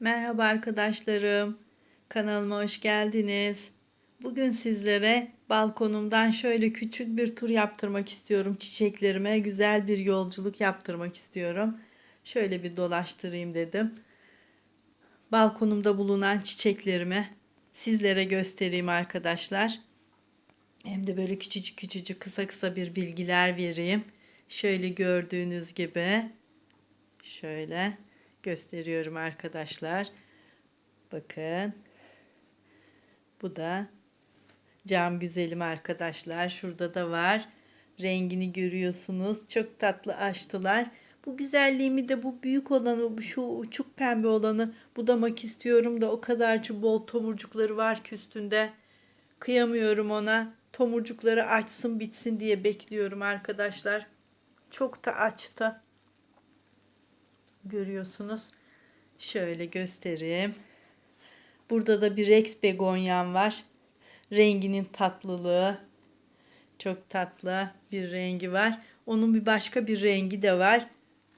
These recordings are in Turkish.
Merhaba arkadaşlarım. Kanalıma hoş geldiniz. Bugün sizlere balkonumdan şöyle küçük bir tur yaptırmak istiyorum. Çiçeklerime güzel bir yolculuk yaptırmak istiyorum. Şöyle bir dolaştırayım dedim. Balkonumda bulunan çiçeklerimi sizlere göstereyim arkadaşlar. Hem de böyle küçücük küçücük kısa kısa bir bilgiler vereyim. Şöyle gördüğünüz gibi şöyle gösteriyorum arkadaşlar. Bakın. Bu da cam güzelim arkadaşlar. Şurada da var. Rengini görüyorsunuz. Çok tatlı açtılar. Bu güzelliğimi de bu büyük olanı, şu uçuk pembe olanı budamak istiyorum da o kadarcı bol tomurcukları var ki üstünde. Kıyamıyorum ona. Tomurcukları açsın bitsin diye bekliyorum arkadaşlar. Çok da açtı görüyorsunuz. Şöyle göstereyim. Burada da bir Rex begonyam var. Renginin tatlılığı. Çok tatlı bir rengi var. Onun bir başka bir rengi de var.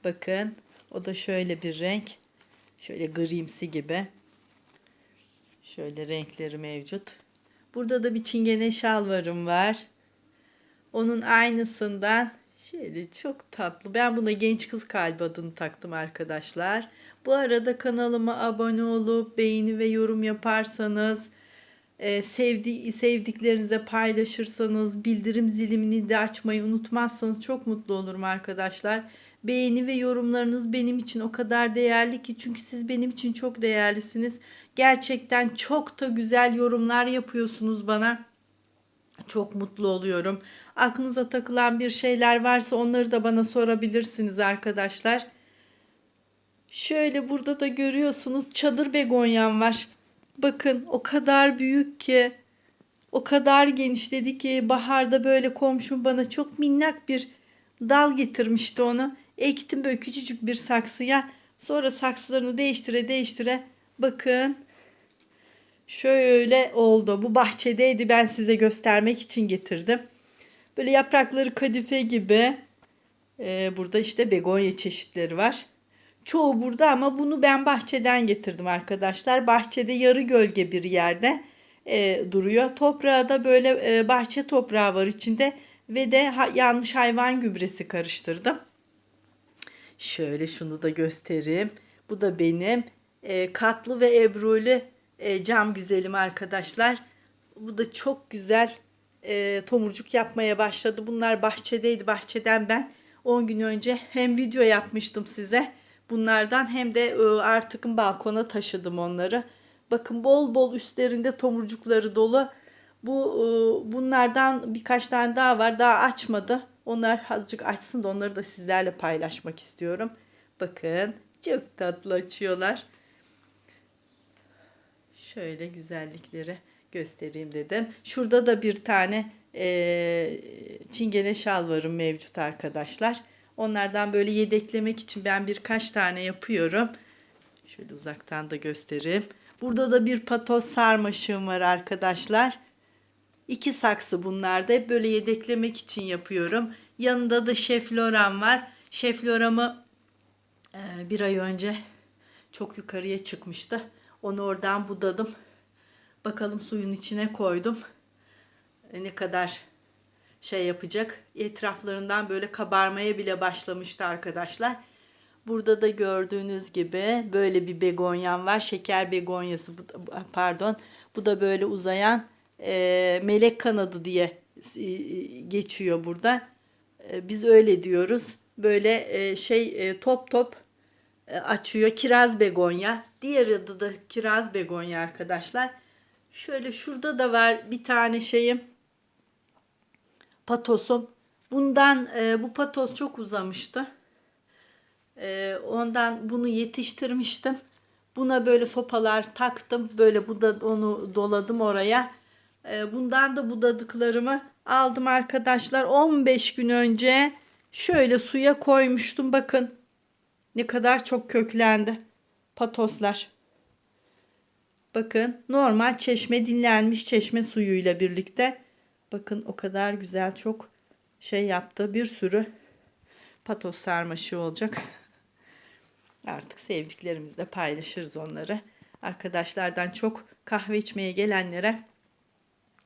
Bakın o da şöyle bir renk. Şöyle grimsi gibi. Şöyle renkleri mevcut. Burada da bir çingene şalvarım var. Onun aynısından Şöyle çok tatlı. Ben buna genç kız kalbi adını taktım arkadaşlar. Bu arada kanalıma abone olup beğeni ve yorum yaparsanız, e, sevdi, sevdiklerinize paylaşırsanız, bildirim zilimini de açmayı unutmazsanız çok mutlu olurum arkadaşlar. Beğeni ve yorumlarınız benim için o kadar değerli ki çünkü siz benim için çok değerlisiniz. Gerçekten çok da güzel yorumlar yapıyorsunuz bana. Çok mutlu oluyorum. Aklınıza takılan bir şeyler varsa onları da bana sorabilirsiniz arkadaşlar. Şöyle burada da görüyorsunuz çadır begonyam var. Bakın o kadar büyük ki o kadar geniş dedi ki baharda böyle komşum bana çok minnak bir dal getirmişti onu. Ektim böyle küçücük bir saksıya. Sonra saksılarını değiştire değiştire bakın şöyle oldu. Bu bahçedeydi ben size göstermek için getirdim. Böyle yaprakları kadife gibi. Ee, burada işte begonya çeşitleri var. Çoğu burada ama bunu ben bahçeden getirdim arkadaşlar. Bahçede yarı gölge bir yerde e, duruyor. Toprağı da böyle e, bahçe toprağı var içinde ve de ha, yanmış hayvan gübresi karıştırdım. Şöyle şunu da göstereyim. Bu da benim e, katlı ve ebruli e, cam güzelim arkadaşlar. Bu da çok güzel e, tomurcuk yapmaya başladı. Bunlar bahçedeydi. Bahçeden ben 10 gün önce hem video yapmıştım size bunlardan hem de e, artık balkona taşıdım onları. Bakın bol bol üstlerinde tomurcukları dolu. Bu e, bunlardan birkaç tane daha var. Daha açmadı. Onlar azıcık açsın da onları da sizlerle paylaşmak istiyorum. Bakın çok tatlı açıyorlar. Şöyle güzellikleri göstereyim dedim. Şurada da bir tane e, çingene şalvarım mevcut arkadaşlar. Onlardan böyle yedeklemek için ben birkaç tane yapıyorum. Şöyle uzaktan da göstereyim. Burada da bir patos sarmaşığım var arkadaşlar. İki saksı bunlar da hep böyle yedeklemek için yapıyorum. Yanında da şefloram var. Şefloramı e, bir ay önce çok yukarıya çıkmıştı. Onu oradan budadım. Bakalım suyun içine koydum. E, ne kadar şey yapacak. Etraflarından böyle kabarmaya bile başlamıştı arkadaşlar. Burada da gördüğünüz gibi böyle bir begonyam var. Şeker begonyası pardon. Bu da böyle uzayan e, melek kanadı diye e, geçiyor burada. E, biz öyle diyoruz. Böyle e, şey e, top top e, açıyor. Kiraz begonya. Diğer adı da kiraz begonya arkadaşlar. Şöyle şurada da var bir tane şeyim. Patosum. Bundan e, bu patos çok uzamıştı. E, ondan bunu yetiştirmiştim. Buna böyle sopalar taktım. Böyle bu da onu doladım oraya. E, bundan da budadıklarımı aldım arkadaşlar. 15 gün önce şöyle suya koymuştum. Bakın ne kadar çok köklendi patoslar. Bakın normal çeşme dinlenmiş çeşme suyuyla birlikte. Bakın o kadar güzel çok şey yaptı. Bir sürü patos sarmaşı olacak. Artık sevdiklerimizle paylaşırız onları. Arkadaşlardan çok kahve içmeye gelenlere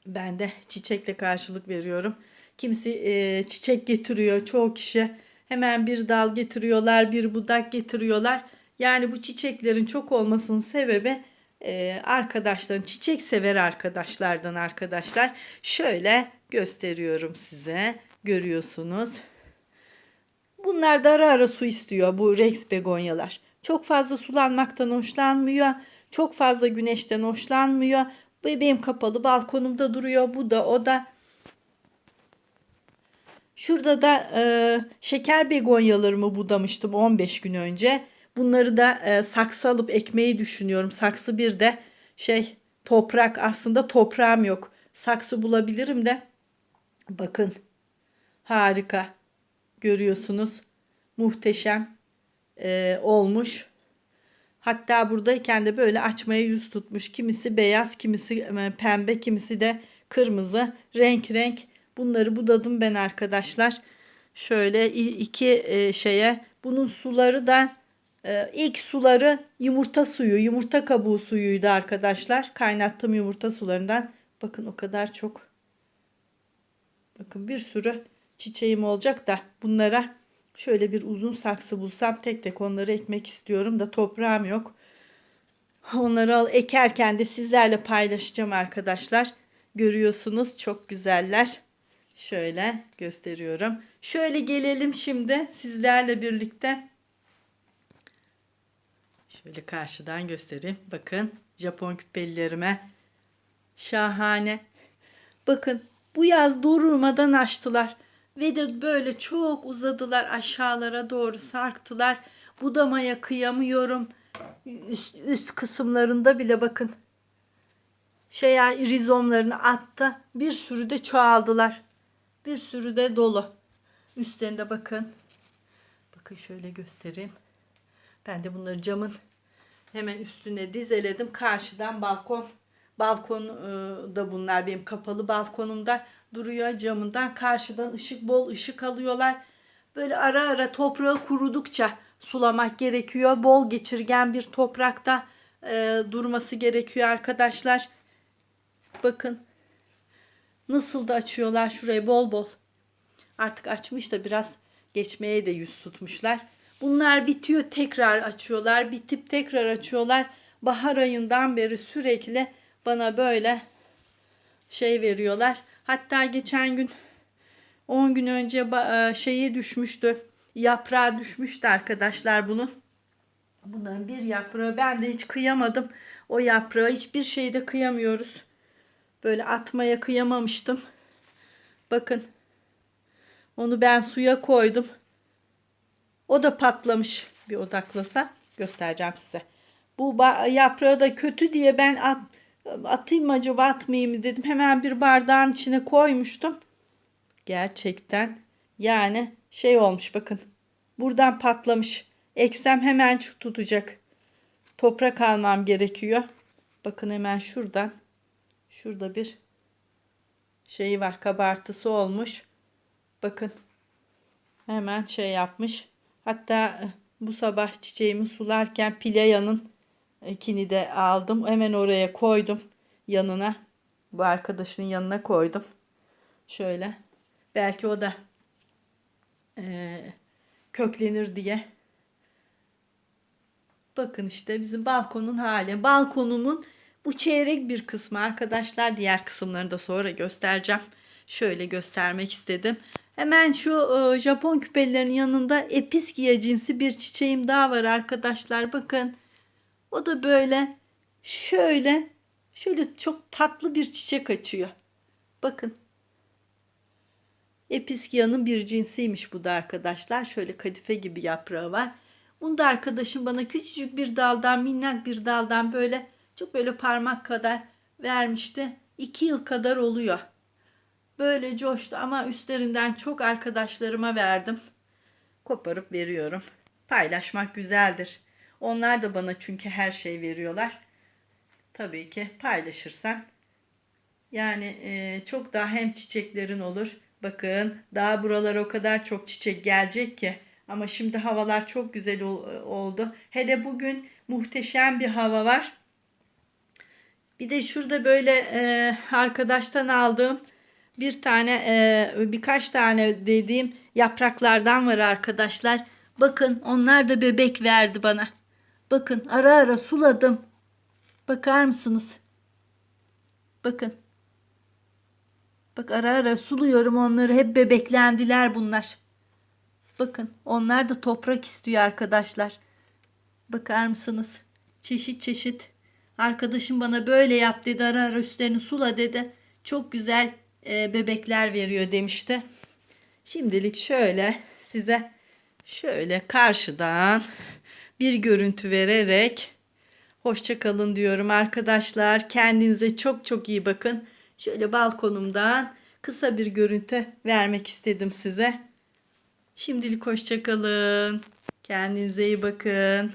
ben de çiçekle karşılık veriyorum. Kimisi e, çiçek getiriyor çoğu kişi. Hemen bir dal getiriyorlar, bir budak getiriyorlar. Yani bu çiçeklerin çok olmasının sebebi e, arkadaşların, çiçek sever arkadaşlardan arkadaşlar. Şöyle gösteriyorum size. Görüyorsunuz. Bunlar da ara ara su istiyor bu Rex begonyalar. Çok fazla sulanmaktan hoşlanmıyor. Çok fazla güneşten hoşlanmıyor. Bebeğim kapalı balkonumda duruyor. Bu da o da. Şurada da e, şeker begonyalarımı budamıştım 15 gün önce. Bunları da e, saksı alıp ekmeği düşünüyorum. Saksı bir de şey toprak aslında toprağım yok. Saksı bulabilirim de. Bakın harika görüyorsunuz. Muhteşem e, olmuş. Hatta buradayken de böyle açmaya yüz tutmuş. Kimisi beyaz, kimisi e, pembe, kimisi de kırmızı. Renk renk bunları budadım ben arkadaşlar. Şöyle iki e, şeye. Bunun suları da e, ilk suları yumurta suyu, yumurta kabuğu suyuydu arkadaşlar. Kaynattığım yumurta sularından. Bakın o kadar çok. Bakın bir sürü çiçeğim olacak da bunlara şöyle bir uzun saksı bulsam tek tek onları ekmek istiyorum da toprağım yok. Onları al ekerken de sizlerle paylaşacağım arkadaşlar. Görüyorsunuz çok güzeller. Şöyle gösteriyorum. Şöyle gelelim şimdi sizlerle birlikte. Şöyle karşıdan göstereyim. Bakın Japon küpelilerime. Şahane. Bakın bu yaz durmadan açtılar. Ve de böyle çok uzadılar aşağılara doğru sarktılar. Budamaya kıyamıyorum. Üst, üst kısımlarında bile bakın. Şey rizomlarını attı. Bir sürü de çoğaldılar. Bir sürü de dolu. Üstlerinde bakın. Bakın şöyle göstereyim. Ben de bunları camın hemen üstüne dizeledim. Karşıdan balkon balkon e, da bunlar benim kapalı balkonumda duruyor camından karşıdan ışık bol ışık alıyorlar. Böyle ara ara toprağı kurudukça sulamak gerekiyor. Bol geçirgen bir toprakta e, durması gerekiyor arkadaşlar. Bakın nasıl da açıyorlar şurayı bol bol. Artık açmış da biraz geçmeye de yüz tutmuşlar. Bunlar bitiyor tekrar açıyorlar. Bitip tekrar açıyorlar. Bahar ayından beri sürekli bana böyle şey veriyorlar. Hatta geçen gün 10 gün önce e, şeyi düşmüştü. Yaprağı düşmüştü arkadaşlar bunun. Bunların bir yaprağı ben de hiç kıyamadım. O yaprağı hiçbir şeyde kıyamıyoruz. Böyle atmaya kıyamamıştım. Bakın. Onu ben suya koydum. O da patlamış. Bir odaklasa göstereceğim size. Bu yaprağı da kötü diye ben at, atayım mı acaba atmayayım dedim. Hemen bir bardağın içine koymuştum. Gerçekten yani şey olmuş bakın. Buradan patlamış. Eksem hemen tutacak. Toprak almam gerekiyor. Bakın hemen şuradan. Şurada bir şeyi var. Kabartısı olmuş. Bakın. Hemen şey yapmış. Hatta e, bu sabah çiçeğimi sularken Pilaya'nın ikini de aldım. Hemen oraya koydum yanına. Bu arkadaşının yanına koydum. Şöyle. Belki o da eee, köklenir diye. Bakın işte bizim balkonun hali. Balkonumun bu çeyrek bir kısmı arkadaşlar. Diğer kısımlarını da sonra göstereceğim. Şöyle göstermek istedim. Hemen şu e, Japon küpelilerin yanında episkia cinsi bir çiçeğim daha var arkadaşlar. Bakın. O da böyle şöyle şöyle çok tatlı bir çiçek açıyor. Bakın. Episkia'nın bir cinsiymiş bu da arkadaşlar. Şöyle kadife gibi yaprağı var. Bunu da arkadaşım bana küçücük bir daldan, minnak bir daldan böyle çok böyle parmak kadar vermişti. İki yıl kadar oluyor. Böyle coştu ama üstlerinden çok arkadaşlarıma verdim. Koparıp veriyorum. Paylaşmak güzeldir. Onlar da bana çünkü her şey veriyorlar. Tabii ki paylaşırsan yani e, çok daha hem çiçeklerin olur. Bakın daha buralara o kadar çok çiçek gelecek ki Ama şimdi havalar çok güzel ol- oldu. Hele bugün muhteşem bir hava var. Bir de şurada böyle e, arkadaştan aldığım bir tane e, birkaç tane dediğim yapraklardan var arkadaşlar. Bakın onlar da bebek verdi bana. Bakın ara ara suladım. Bakar mısınız? Bakın. Bak ara ara suluyorum onları. Hep bebeklendiler bunlar. Bakın onlar da toprak istiyor arkadaşlar. Bakar mısınız? Çeşit çeşit. Arkadaşım bana böyle yap dedi. Ara ara üstlerini sula dedi. Çok güzel e, bebekler veriyor demişti. Şimdilik şöyle size şöyle karşıdan bir görüntü vererek hoşça kalın diyorum arkadaşlar. Kendinize çok çok iyi bakın. Şöyle balkonumdan kısa bir görüntü vermek istedim size. Şimdilik hoşça kalın. Kendinize iyi bakın.